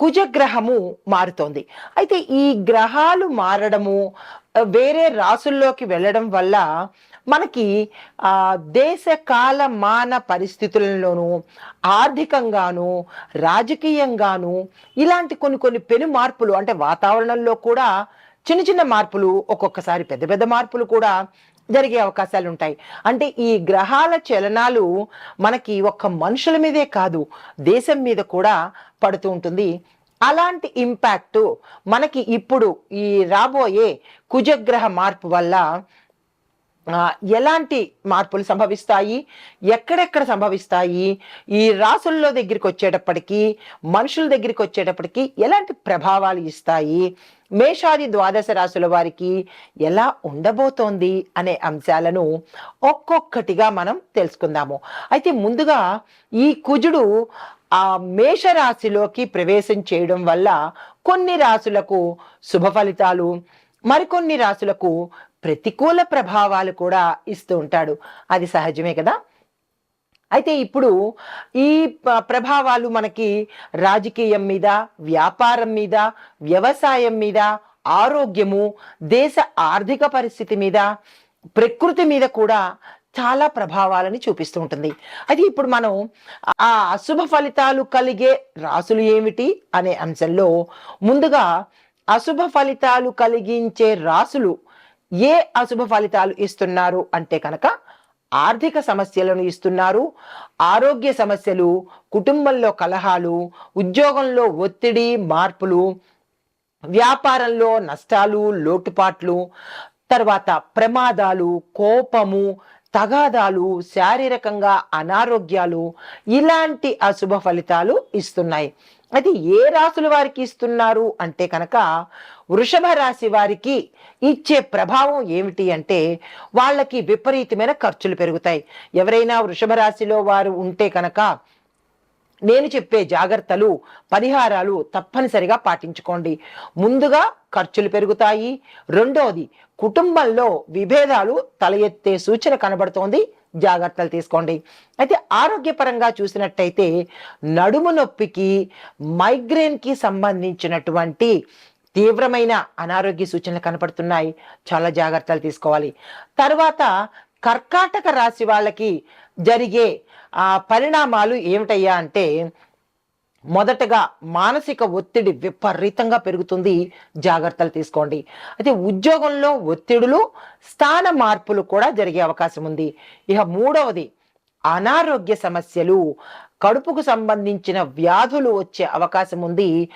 కుజగ్రహము మారుతోంది. అయితే ఈ గ్రహాలు మారడము వేరే రాసుల్లోకి వెళ్ళడం వల్ల మనకి దేశ కాల మాన పరిస్థితులలోనూ ఆర్థికంగాను రాజకీయంగాను ఇలాంటి కొన్ని కొన్ని పెను మార్పులు అంటే వాతావరణంలో కూడా చిన్న చిన్న మార్పులు ఒక్కొక్కసారి పెద్ద పెద్ద మార్పులు కూడా జరిగే అవకాశాలు ఉంటాయి అంటే ఈ గ్రహాల చలనాలు మనకి ఒక్క మనుషుల మీదే కాదు దేశం మీద కూడా పడుతూ ఉంటుంది. అలాంటి ఇంపాక్ట్ మనకి ఇప్పుడు ఈ రాబోయే కుజగ్రహ మార్పు వల్ల ఎలాంటి మార్పులు సంభవిస్తాయి? ఎక్కడెక్కడ సంభవిస్తాయి? ఈ రాసుల్లో దగ్గరికి వచ్చేటప్పటికీ మనుషుల దగ్గరికి వచ్చేటప్పటికీ ఎలాంటి ప్రభావాలు ఇస్తాయి? మేషాది ద్వాదశ రాసుల వారికి ఎలా ఉండబోతోంది అనే అంశాలను ఒక్కొక్కటిగా మనం తెలుసుకుందాము. అయితే ముందుగా ఈ కుజుడు ఆ మేషరాశిలోకి ప్రవేశం చేయడం వల్ల కొన్ని రాసులకు శుభ ఫలితాలు మరికొన్ని రాసులకు ప్రతికూల ప్రభావాలు కూడా ఇస్తూ ఉంటాడు. అది సహజమే కదా? అయితే ఇప్పుడు ఈ ప్రభావాలు మనకి రాజకీయం మీద వ్యాపారం మీద వ్యవసాయం మీద ఆరోగ్యము దేశ ఆర్థిక పరిస్థితి మీద ప్రకృతి మీద కూడా చాలా ప్రభావాలని చూపిస్తూ ఉంటుంది. అది ఇప్పుడు మనం ఆ అశుభ ఫలితాలు కలిగే రాసులు ఏమిటి అనే అంశంలో ముందుగా అశుభ ఫలితాలు కలిగించే రాసులు ఏ అశుభ ఫలితాలు ఇస్తున్నారు అంటే కనుక ఆర్థిక సమస్యలను ఇస్తున్నారు ఆరోగ్య సమస్యలు కుటుంబంలో కలహాలు ఉద్యోగంలో ఒత్తిడి మార్పులు వ్యాపారంలో నష్టాలు లోటుపాట్లు తర్వాత ప్రమాదాలు కోపము తగాదాలు శారీరకంగా అనారోగ్యాలు ఇలాంటి అశుభ ఫలితాలు ఇస్తున్నాయి. అది ఏ రాసుల వారికి ఇస్తున్నారు అంటే కనుక వృషభ రాశి వారికి ఇచ్చే ప్రభావం ఏమిటి అంటే వాళ్ళకి విపరీతమైన ఖర్చులు పెరుగుతాయి. ఎవరైనా వృషభ రాశిలో వారు ఉంటే కనుక నేను చెప్పే జాగ్రత్తలు పరిహారాలు తప్పనిసరిగా పాటించుకోండి. ముందుగా ఖర్చులు పెరుగుతాయి. రెండోది కుటుంబంలో విభేదాలు తల ఎత్తే సూచన కనబడుతోంది. జాగ్రత్తలు తీసుకోండి. అయితే ఆరోగ్యపరంగా చూసినట్టయితే నడుము నొప్పికి మైగ్రేన్కి సంబంధించినటువంటి తీవ్రమైన అనారోగ్య సూచనలు కనపడుతున్నాయి. చాలా జాగ్రత్తలు తీసుకోవాలి. తర్వాత కర్కాటక రాశి వాళ్ళకి జరిగే ఆ పరిణామాలు ఏమిటయ్యా అంటే మొదటగా మానసిక ఒత్తిడి విపరీతంగా పెరుగుతుంది. జాగ్రత్తలు తీసుకోండి. అయితే ఉద్యోగంలో ఒత్తిడులు స్థాన మార్పులు కూడా జరిగే అవకాశం ఉంది. ఇక మూడవది అనారోగ్య సమస్యలు. కడుపుకు సంబంధించిన వ్యాధులు వచ్చే అవకాశం ఉంది.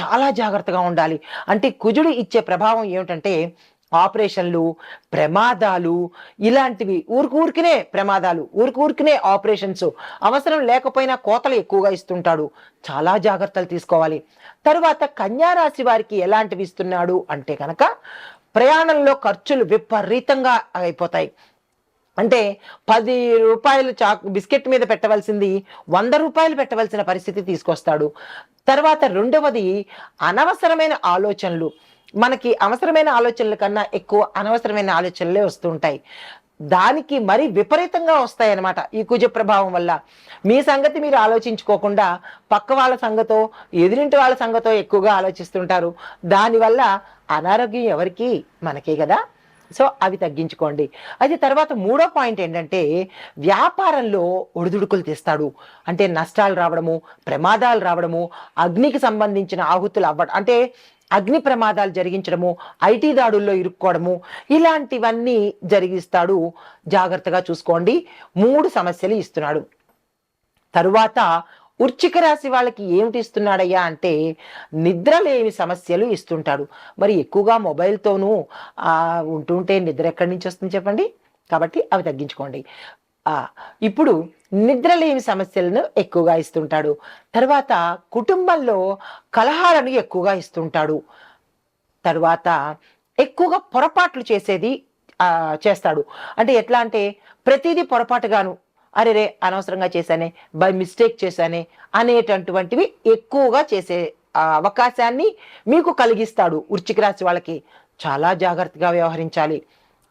చాలా జాగ్రత్తగా ఉండాలి. అంటే కుజుడు ఇచ్చే ప్రభావం ఏమిటంటే ఆపరేషన్లు ప్రమాదాలు ఇలాంటివి ఊరికూరికినే ప్రమాదాలు ఊరికూరికినే ఆపరేషన్స్ అవసరం లేకపోయినా కోతలు ఎక్కువగా ఇస్తుంటాడు. చాలా జాగ్రత్తలు తీసుకోవాలి. తరువాత కన్యా రాశి వారికి ఎలాంటివి ఇస్తున్నాడు అంటే కనుక ప్రయాణంలో ఖర్చులు విపరీతంగా అయిపోతాయి. అంటే పది రూపాయలు చాక్ బిస్కెట్ మీద పెట్టవలసింది వంద రూపాయలు పెట్టవలసిన పరిస్థితి తీసుకొస్తాడు. తర్వాత రెండవది అనవసరమైన ఆలోచనలు. మనకి అవసరమైన ఆలోచనల కన్నా ఎక్కువ అనవసరమైన ఆలోచనలే వస్తుంటాయి. దానికి మరి విపరీతంగా వస్తాయి ఈ కుజ ప్రభావం వల్ల. మీ సంగతి మీరు ఆలోచించుకోకుండా పక్క వాళ్ళ సంగతో ఎదురింటి వాళ్ళ సంగతో ఎక్కువగా ఆలోచిస్తుంటారు. దానివల్ల అనారోగ్యం ఎవరికి మనకే కదా. సో అవి తగ్గించుకోండి. అయితే తర్వాత మూడో పాయింట్ ఏంటంటే వ్యాపారంలో ఒడిదుడుకులు తెస్తాడు. అంటే నష్టాలు రావడము ప్రమాదాలు రావడము అగ్నికి సంబంధించిన ఆహుతులు అవ్వడం అంటే అగ్ని ప్రమాదాలు జరిగించడము ఐటీ దాడుల్లో ఇరుక్కోవడము ఇలాంటివన్నీ జరిగిస్తాడు. జాగ్రత్తగా చూసుకోండి. మూడు సమస్యలు ఇస్తున్నాడు. తరువాత వృచ్చిక రాశి వాళ్ళకి ఏమిటి ఇస్తున్నాడయ్యా అంటే నిద్ర లేని సమస్యలు ఇస్తుంటాడు. మరి ఎక్కువగా మొబైల్తోనూ ఉంటుంటే నిద్ర ఎక్కడి నుంచి వస్తుంది చెప్పండి? కాబట్టి అవి తగ్గించుకోండి. ఇప్పుడు నిద్ర లేని సమస్యలను ఎక్కువగా ఇస్తుంటాడు. తర్వాత కుటుంబంలో కలహాలను ఎక్కువగా ఇస్తుంటాడు. తర్వాత ఎక్కువగా పొరపాట్లు చేసేది చేస్తాడు. అంటే ఎట్లా అంటే ప్రతిదీ పొరపాటుగాను అరే రే అనవసరంగా చేశానే బై మిస్టేక్ చేశానే అనేటటువంటివి ఎక్కువగా చేసే అవకాశాన్ని మీకు కలిగిస్తాడు వృచ్చిక రాశి వాళ్ళకి. చాలా జాగ్రత్తగా వ్యవహరించాలి.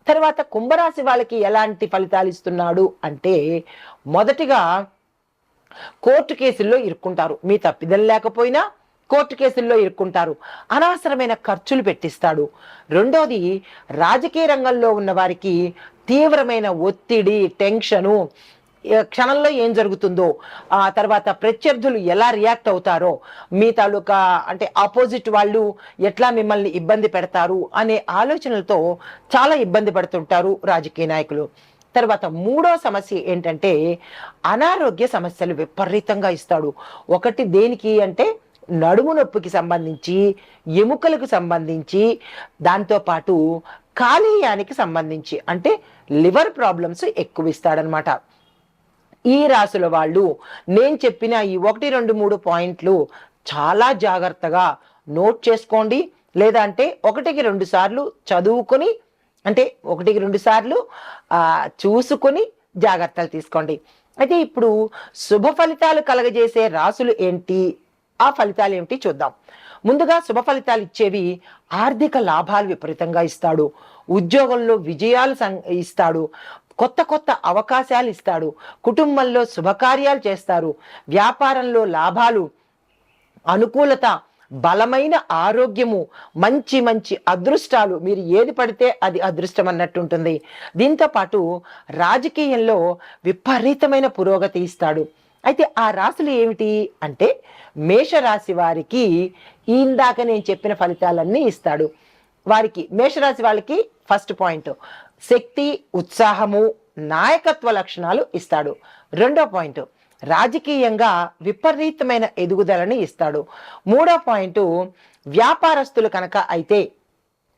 తర్వాత కుంభరాశి వాళ్ళకి ఎలాంటి ఫలితాలు ఇస్తున్నాడు అంటే మొదటిగా కోర్టు కేసుల్లో ఇరుక్కుంటారు. మీ తప్పిదం లేకపోయినా కోర్టు కేసుల్లో ఇరుక్కుంటారు. అనవసరమైన ఖర్చులు పెట్టిస్తాడు. రెండోది రాజకీయ రంగంలో ఉన్న వారికి తీవ్రమైన ఒత్తిడి టెన్షను క్షణంలో ఏం జరుగుతుందో ఆ తర్వాత ప్రత్యర్థులు ఎలా రియాక్ట్ అవుతారో మీ తాలూకా అంటే ఆపోజిట్ వాళ్ళు ఎట్లా మిమ్మల్ని ఇబ్బంది పెడతారు అనే ఆలోచనలతో చాలా ఇబ్బంది పడుతుంటారు రాజకీయ నాయకులు. తర్వాత మూడో సమస్య ఏంటంటే అనారోగ్య సమస్యలు విపరీతంగా ఇస్తాడు. ఒకటి దేనికి అంటే నడుము నొప్పికి సంబంధించి ఎముకలకు సంబంధించి దాంతోపాటు కాలేయానికి సంబంధించి అంటే లివర్ ప్రాబ్లమ్స్ ఎక్కువ ఇస్తాడనమాట. ఈ రాసుల వాళ్ళు నేను చెప్పిన ఈ ఒకటి రెండు మూడు పాయింట్లు చాలా జాగ్రత్తగా నోట్ చేసుకోండి. లేదా అంటే ఒకటికి రెండు సార్లు చదువుకొని అంటే ఒకటికి రెండు సార్లు చూసుకొని జాగ్రత్తలు తీసుకోండి. అయితే ఇప్పుడు శుభ ఫలితాలు కలగజేసే రాసులు ఏంటి? ఆ ఫలితాలు ఏమిటి చూద్దాం. ముందుగా శుభ ఫలితాలు ఇచ్చేవి ఆర్థిక లాభాలు విపరీతంగా ఇస్తాడు. ఉద్యోగంలో విజయాలు సం- ఇస్తాడు. కొత్త కొత్త అవకాశాలు ఇస్తాడు. కుటుంబంలో శుభకార్యాలు చేస్తారు. వ్యాపారంలో లాభాలు అనుకూలత బలమైన ఆరోగ్యము మంచి మంచి అదృష్టాలు. మీరు ఏది పడితే అది అదృష్టం అన్నట్టు ఉంటుంది. దీంతో పాటు రాజకీయంలో విపరీతమైన పురోగతి ఇస్తాడు. అయితే ఆ రాశులు ఏమిటి అంటే మేషరాశి వారికి ఇందాక నేను చెప్పిన ఫలితాలన్నీ ఇస్తాడు. వారికి మేషరాశి వాళ్ళకి ఫస్ట్ పాయింట్ శక్తి ఉత్సాహము నాయకత్వ లక్షణాలు ఇస్తాడు. రెండో పాయింట్ రాజకీయంగా విపరీతమైన ఎదుగుదలని ఇస్తాడు. మూడో పాయింట్ వ్యాపారస్తులు కనుక అయితే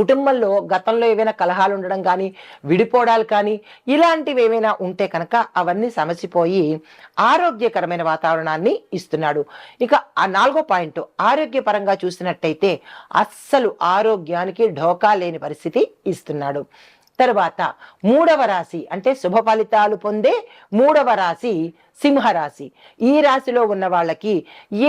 కుటుంబంలో గతంలో ఏవైనా కలహాలు ఉండడం కానీ విడిపోవడాలు కానీ ఇలాంటివి ఏమైనా ఉంటే కనుక అవన్నీ సమసిపోయి ఆరోగ్యకరమైన వాతావరణాన్ని ఇస్తున్నాడు. ఇక ఆ నాలుగో పాయింట్ ఆరోగ్యపరంగా చూసినట్టయితే అస్సలు ఆరోగ్యానికి ఢోకా లేని పరిస్థితి ఇస్తున్నాడు. తర్వాత మూడవ రాశి అంటే శుభ ఫలితాలు పొందే మూడవ రాశి సింహరాశి. ఈ రాశిలో ఉన్న వాళ్ళకి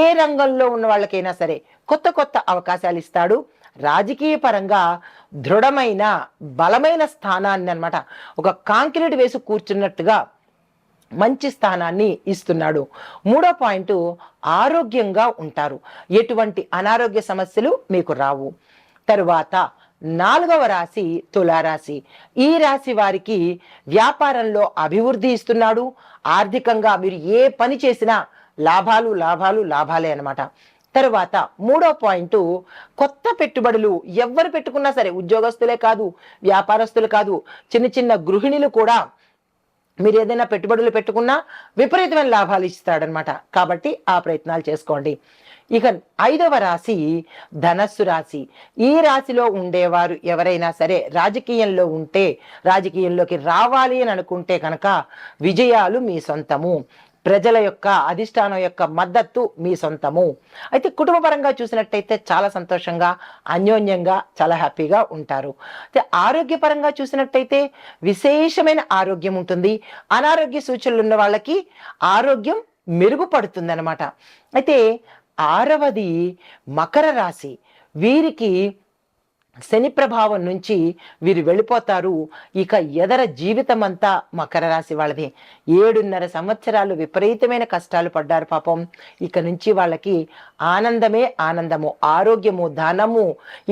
ఏ రంగంలో ఉన్న వాళ్ళకైనా సరే కొత్త కొత్త అవకాశాలు ఇస్తాడు. రాజకీయ పరంగా దృఢమైన బలమైన స్థానాన్ని అన్నమాట ఒక కాంక్రీట్ వేసి కూర్చున్నట్టుగా మంచి స్థానాన్ని ఇస్తున్నాడు. మూడో పాయింట్ ఆరోగ్యంగా ఉంటారు. ఎటువంటి అనారోగ్య సమస్యలు మీకు రావు. తరువాత నాలుగవ రాశి తులారాశి. ఈ రాశి వారికి వ్యాపారంలో అభివృద్ధి ఇస్తున్నాడు. ఆర్థికంగా మీరు ఏ పని చేసినా లాభాలు లాభాలు లాభాలే అనమాట తరువాత మూడో పాయింట్ కొత్త పెట్టుబడులు ఎవరు పెట్టుకున్నా సరే ఉద్యోగస్తులే కాదు వ్యాపారస్తులు కాదు చిన్న చిన్న గృహిణులు కూడా మీరు ఏదైనా పెట్టుబడులు పెట్టుకున్నా విపరీతమైన లాభాలు ఇస్తాడనమాట కాబట్టి ఆ ప్రయత్నాలు చేసుకోండి. ఇక ఐదవ రాశి ధనస్సు రాశి. ఈ రాశిలో ఉండేవారు ఎవరైనా సరే రాజకీయంలో ఉంటే రాజకీయంలోకి రావాలి అని అనుకుంటే కనుక విజయాలు మీ సొంతము. ప్రజల యొక్క అధిష్టానం యొక్క మద్దతు మీ సొంతము. అయితే కుటుంబపరంగా చూసినట్టయితే చాలా సంతోషంగా అన్యోన్యంగా చాలా హ్యాపీగా ఉంటారు. అయితే ఆరోగ్యపరంగా చూసినట్టయితే విశేషమైన ఆరోగ్యం ఉంటుంది. అనారోగ్య సూచనలు ఉన్న వాళ్ళకి ఆరోగ్యం మెరుగుపడుతుంది అనమాట అయితే ఆరవది మకర రాశి. వీరికి శని ప్రభావం నుంచి వీరు వెళ్ళిపోతారు. ఇక ఎదర జీవితం అంతా మకర రాశి వాళ్ళది. ఏడున్నర సంవత్సరాలు విపరీతమైన కష్టాలు పడ్డారు పాపం. ఇక నుంచి వాళ్ళకి ఆనందమే ఆనందము ఆరోగ్యము ధనము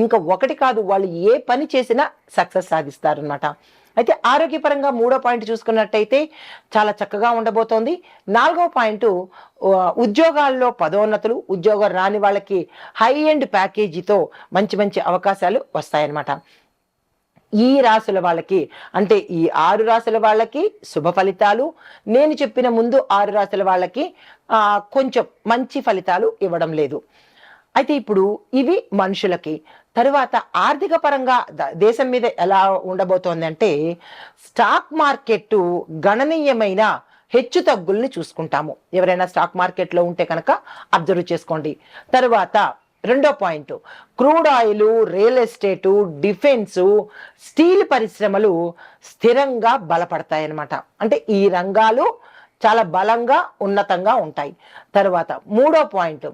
ఇంకా ఒకటి కాదు వాళ్ళు ఏ పని చేసినా సక్సెస్ సాధిస్తారనమాట అయితే ఆరోగ్యపరంగా మూడో పాయింట్ చూసుకున్నట్టయితే చాలా చక్కగా ఉండబోతోంది. నాలుగో పాయింట్ ఉద్యోగాల్లో పదోన్నతులు ఉద్యోగం రాని వాళ్ళకి హై ఎండ్ ప్యాకేజీతో మంచి మంచి అవకాశాలు వస్తాయన్నమాట. ఈ రాసుల వాళ్ళకి అంటే ఈ ఆరు రాసుల వాళ్ళకి శుభ ఫలితాలు నేను చెప్పిన ముందు ఆరు రాసుల వాళ్ళకి కొంచెం మంచి ఫలితాలు ఇవ్వడం లేదు. అయితే ఇప్పుడు ఇవి మనుషులకి తరువాత ఆర్థిక పరంగా ద- దేశం మీద ఎలా ఉండబోతోంది అంటే స్టాక్ మార్కెట్ గణనీయమైన హెచ్చు తగ్గుల్ని చూసుకుంటాము. ఎవరైనా స్టాక్ మార్కెట్లో ఉంటే కనుక అబ్జర్వ్ చేసుకోండి. తరువాత రెండో point crude oil real estate defence steel పరిశ్రమలు స్థిరంగా బలపడతాయి అంటే ఈ రంగాలు చాలా బలంగా ఉన్నతంగా ఉంటాయి. తర్వాత మూడో పాయింట్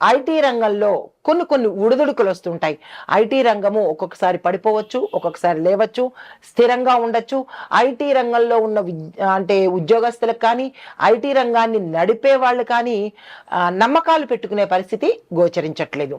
ఐటీ రంగంలో కొన్ని కొన్ని ఉడుదుడుకులు వస్తుంటాయి. ఐటీ రంగము ఒక్కొక్కసారి పడిపోవచ్చు ఒక్కొక్కసారి లేవచ్చు స్థిరంగా ఉండొచ్చు. ఐటీ రంగంలో ఉన్న అంటే ఉద్యోగస్తులకు కానీ ఐటీ రంగాన్ని నడిపే వాళ్ళు కానీ నమ్మకాలు పెట్టుకునే పరిస్థితి గోచరించట్లేదు.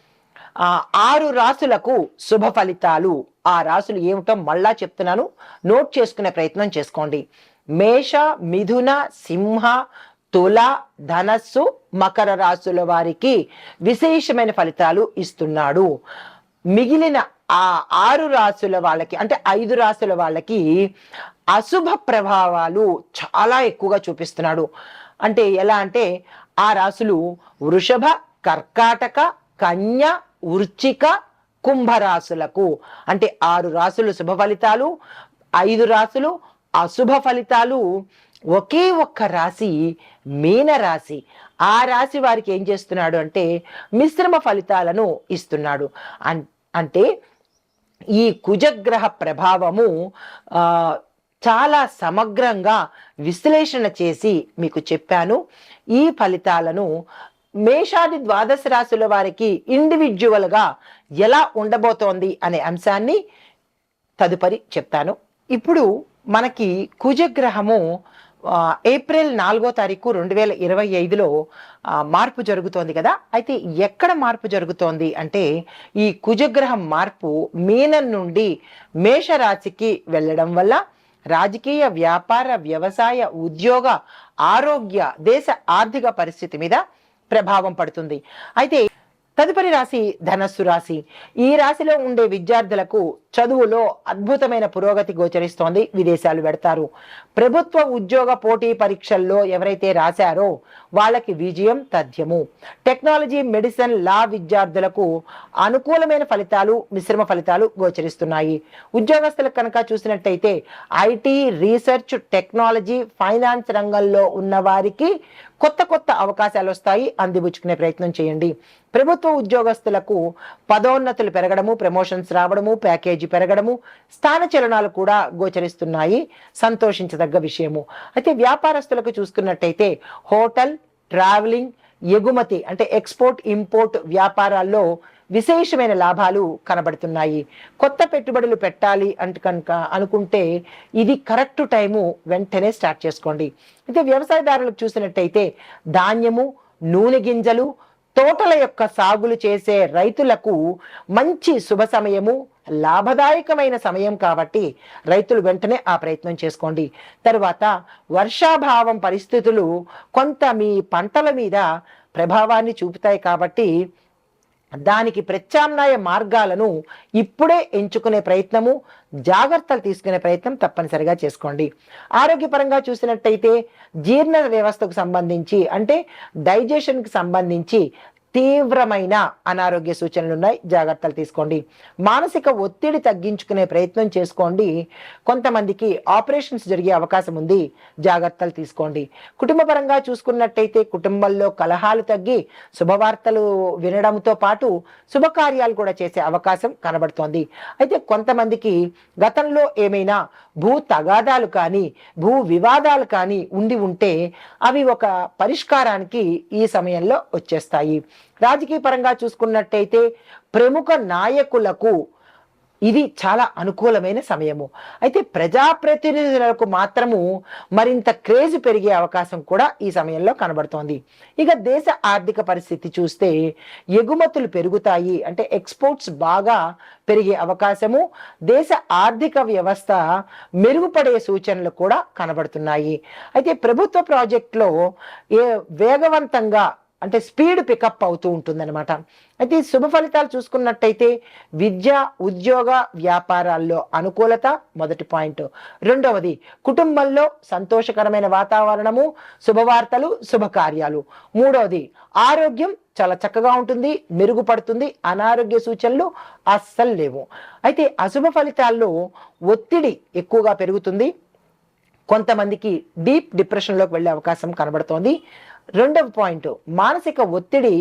ఆ ఆరు రాసులకు శుభ ఫలితాలు. ఆ రాసులు ఏమిటో మళ్ళా చెప్తున్నాను. నోట్ చేసుకునే ప్రయత్నం చేసుకోండి. మేష మిథున సింహ తుల ధనస్సు మకర రాసుల వారికి విశేషమైన ఫలితాలు ఇస్తున్నాడు. మిగిలిన ఆ ఆరు రాసుల వాళ్ళకి అంటే ఐదు రాసుల వాళ్ళకి అశుభ ప్రభావాలు చాలా ఎక్కువగా చూపిస్తున్నాడు. అంటే ఎలా అంటే ఆ రాసులు వృషభ కర్కాటక కన్య వృచ్చిక కుంభరాశులకు. అంటే ఆరు రాసులు శుభ ఫలితాలు ఐదు రాసులు అశుభ ఫలితాలు. ఒకే ఒక్క రాశి మీనరాశి ఆ రాశి వారికి ఏం చేస్తున్నాడు అంటే మిశ్రమ ఫలితాలను ఇస్తున్నాడు. అన్- అంటే ఈ కుజగ్రహ ప్రభావము చాలా సమగ్రంగా విశ్లేషణ చేసి మీకు చెప్పాను. ఈ ఫలితాలను మేషాది ద్వాదశ రాశుల వారికి ఇండివిజువల్గా ఎలా ఉండబోతోంది అనే అంశాన్ని తదుపరి చెప్తాను. ఇప్పుడు మనకి కుజగ్రహము ఏప్రిల్ నాలుగో తారీఖు రెండు వేల ఇరవై ఐదులో మార్పు జరుగుతోంది కదా. అయితే ఎక్కడ మార్పు జరుగుతోంది అంటే ఈ కుజగ్రహం మార్పు మీనం నుండి మేషరాశికి వెళ్ళడం వల్ల రాజకీయ వ్యాపార వ్యవసాయ ఉద్యోగ ఆరోగ్య దేశ ఆర్థిక పరిస్థితి మీద ప్రభావం పడుతుంది. అయితే తదుపరి రాశి ధనస్సు రాశి. ఈ రాశిలో ఉండే విద్యార్థులకు చదువులో అద్భుతమైన పురోగతి గోచరిస్తోంది. విదేశాలు పెడతారు ప్రభుత్వ ఉద్యోగ పోటీ పరీక్షల్లో ఎవరైతే రాశారో వాళ్ళకి విజయం తథ్యము. టెక్నాలజీ మెడిసిన్ లా విద్యార్థులకు అనుకూలమైన ఫలితాలు మిశ్రమ ఫలితాలు గోచరిస్తున్నాయి. ఉద్యోగస్తులకు కనుక చూసినట్టయితే ఐటీ రీసెర్చ్ టెక్నాలజీ ఫైనాన్స్ రంగంలో ఉన్న వారికి కొత్త కొత్త అవకాశాలు వస్తాయి. అందిపుచ్చుకునే ప్రయత్నం చేయండి. ప్రభుత్వ ఉద్యోగస్తులకు పదోన్నతులు పెరగడము ప్రమోషన్స్ రావడము ప్యాకేజీ పెరగడము స్థాన చలనాలు కూడా గోచరిస్తున్నాయి. సంతోషించదగ్గ విషయము. అయితే వ్యాపారస్తులకు చూసుకున్నట్టయితే హోటల్ ట్రావెలింగ్ ఎగుమతి అంటే ఎక్స్పోర్ట్ ఇంపోర్ట్ వ్యాపారాల్లో విశేషమైన లాభాలు కనబడుతున్నాయి. కొత్త పెట్టుబడులు పెట్టాలి అంటే కనుక అనుకుంటే ఇది కరెక్ట్ టైము వెంటనే స్టార్ట్ చేసుకోండి. అయితే వ్యవసాయదారులకు చూసినట్టయితే ధాన్యము నూనె గింజలు తోటల యొక్క సాగులు చేసే రైతులకు మంచి శుభ సమయము లాభదాయకమైన సమయం కాబట్టి రైతులు వెంటనే ఆ ప్రయత్నం చేసుకోండి. తరువాత వర్షాభావం పరిస్థితులు కొంత మీ పంటల మీద ప్రభావాన్ని చూపుతాయి కాబట్టి దానికి ప్రత్యామ్నాయ మార్గాలను ఇప్పుడే ఎంచుకునే ప్రయత్నము జాగ్రత్తలు తీసుకునే ప్రయత్నం తప్పనిసరిగా చేసుకోండి. ఆరోగ్యపరంగా చూసినట్టయితే జీర్ణ వ్యవస్థకు సంబంధించి అంటే డైజెషన్కి సంబంధించి తీవ్రమైన అనారోగ్య సూచనలు ఉన్నాయి. జాగ్రత్తలు తీసుకోండి. మానసిక ఒత్తిడి తగ్గించుకునే ప్రయత్నం చేసుకోండి. కొంతమందికి ఆపరేషన్స్ జరిగే అవకాశం ఉంది. జాగ్రత్తలు తీసుకోండి. కుటుంబపరంగా చూసుకున్నట్టయితే కుటుంబంలో కలహాలు తగ్గి శుభవార్తలు వినడంతో పాటు శుభకార్యాలు కూడా చేసే అవకాశం కనబడుతోంది. అయితే కొంతమందికి గతంలో ఏమైనా భూ తగాదాలు కానీ భూ వివాదాలు కానీ ఉండి ఉంటే అవి ఒక పరిష్కారానికి ఈ సమయంలో వచ్చేస్తాయి. రాజకీయ పరంగా చూసుకున్నట్టయితే ప్రముఖ నాయకులకు ఇది చాలా అనుకూలమైన సమయము. అయితే ప్రజాప్రతినిధులకు మాత్రము మరింత క్రేజ్ పెరిగే అవకాశం కూడా ఈ సమయంలో కనబడుతోంది. ఇక దేశ ఆర్థిక పరిస్థితి చూస్తే ఎగుమతులు పెరుగుతాయి. అంటే ఎక్స్పోర్ట్స్ బాగా పెరిగే అవకాశము దేశ ఆర్థిక వ్యవస్థ మెరుగుపడే సూచనలు కూడా కనబడుతున్నాయి. అయితే ప్రభుత్వ ప్రాజెక్టులో ఏ వేగవంతంగా అంటే స్పీడ్ పికప్ అవుతూ ఉంటుందన్నమాట. అయితే శుభ ఫలితాలు చూసుకున్నట్టయితే విద్య ఉద్యోగ వ్యాపారాల్లో అనుకూలత మొదటి పాయింట్. రెండవది కుటుంబంలో సంతోషకరమైన వాతావరణము శుభవార్తలు శుభకార్యాలు. మూడవది ఆరోగ్యం చాలా చక్కగా ఉంటుంది మెరుగుపడుతుంది అనారోగ్య సూచనలు అస్సలు లేవు. అయితే అశుభ ఫలితాల్లో ఒత్తిడి ఎక్కువగా పెరుగుతుంది. కొంతమందికి డీప్ డిప్రెషన్లోకి వెళ్ళే అవకాశం కనబడుతోంది. రెండవ పాయింట్ మానసిక ఒత్తిడి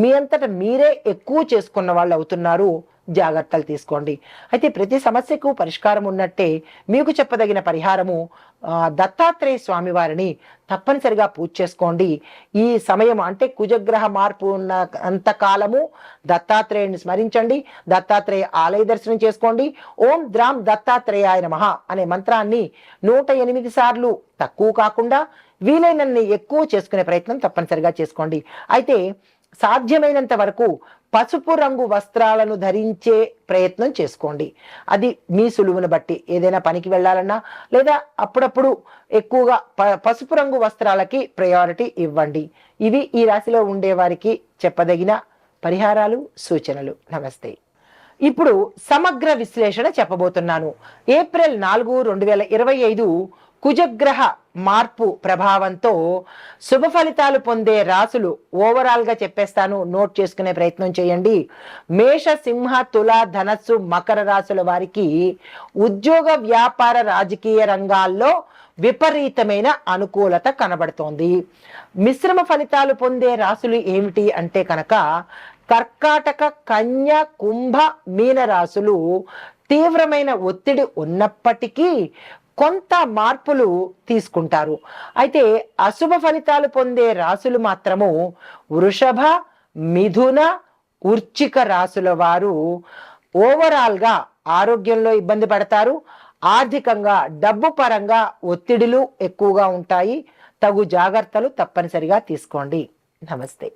మీ అంతట మీరే ఎక్కువ చేసుకున్న వాళ్ళు అవుతున్నారు. జాగ్రత్తలు తీసుకోండి. అయితే ప్రతి సమస్యకు పరిష్కారం ఉన్నట్టే మీకు చెప్పదగిన పరిహారము దత్తాత్రేయ స్వామివారిని తప్పనిసరిగా పూజ చేసుకోండి. ఈ సమయం అంటే కుజగ్రహ మార్పు ఉన్న అంతకాలము దత్తాత్రేయుని స్మరించండి. దత్తాత్రేయ ఆలయ దర్శనం చేసుకోండి. ఓం ద్రామ్ దత్తాత్రేయాయ నమ అనే మంత్రాన్ని నూట ఎనిమిది సార్లు తక్కువ కాకుండా వీలైనన్ని ఎక్కువ చేసుకునే ప్రయత్నం తప్పనిసరిగా చేసుకోండి. అయితే సాధ్యమైనంత వరకు పసుపు రంగు వస్త్రాలను ధరించే ప్రయత్నం చేసుకోండి. అది మీ సులువును బట్టి ఏదైనా పనికి వెళ్ళాలన్నా లేదా అప్పుడప్పుడు ఎక్కువగా ప- పసుపు రంగు వస్త్రాలకి ప్రయారిటీ ఇవ్వండి. ఇవి ఈ రాశిలో ఉండే వారికి చెప్పదగిన పరిహారాలు సూచనలు. నమస్తే. ఇప్పుడు సమగ్ర విశ్లేషణ చెప్పబోతున్నాను. ఏప్రిల్ నాలుగు రెండు వేల ఇరవై ఐదు కుజగ్రహ మార్పు ప్రభావంతో శుభ ఫలితాలు పొందే రాసులు ఓవరాల్గా చెప్పేస్తాను. నోట్ చేసుకునే ప్రయత్నం చేయండి. మేష సింహ తుల ధనస్సు మకర రాశుల వారికి ఉద్యోగ వ్యాపార రాజకీయ రంగాల్లో విపరీతమైన అనుకూలత కనబడుతోంది. మిశ్రమ ఫలితాలు పొందే రాసులు ఏమిటి అంటే కనుక కర్కాటక కన్య కుంభ మీన రాశులు తీవ్రమైన ఒత్తిడి ఉన్నప్పటికీ కొంత మార్పులు తీసుకుంటారు. అయితే అశుభ ఫలితాలు పొందే రాసులు మాత్రము వృషభ మిథున ఉర్చిక రాసుల వారు ఓవరాల్గా ఆరోగ్యంలో ఇబ్బంది పడతారు. ఆర్థికంగా డబ్బు పరంగా ఒత్తిడులు ఎక్కువగా ఉంటాయి. తగు జాగ్రత్తలు తప్పనిసరిగా తీసుకోండి. నమస్తే.